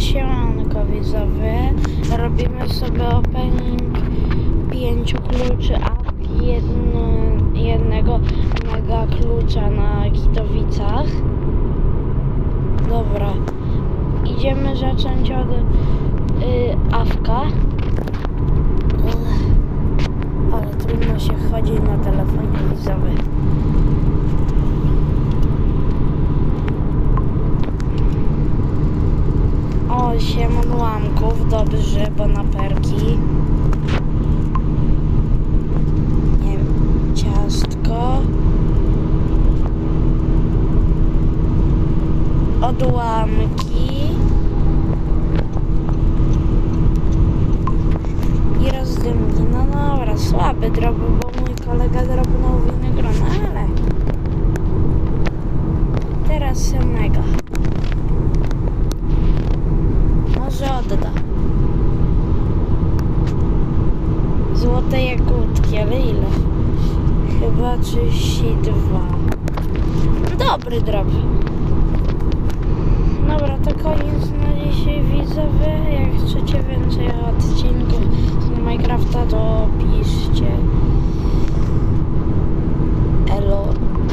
Siemanko widzowie, robimy sobie opening pięciu kluczy, a jedno, jednego mega klucza na Kitowicach. Dobra, idziemy zacząć od y, awka. Ale trudno się chodzi na telefonie widzowie. 8 odłamków, dobrze, bo na perki. Nie wiem, ciastko. Odłamki. I rozdymki. No dobra, słaby drop, bo mój kolega drobnął winę grona, ale teraz mega. Złote jagódki, ale ile? Chyba 32. Dobry drop. Dobra, to koniec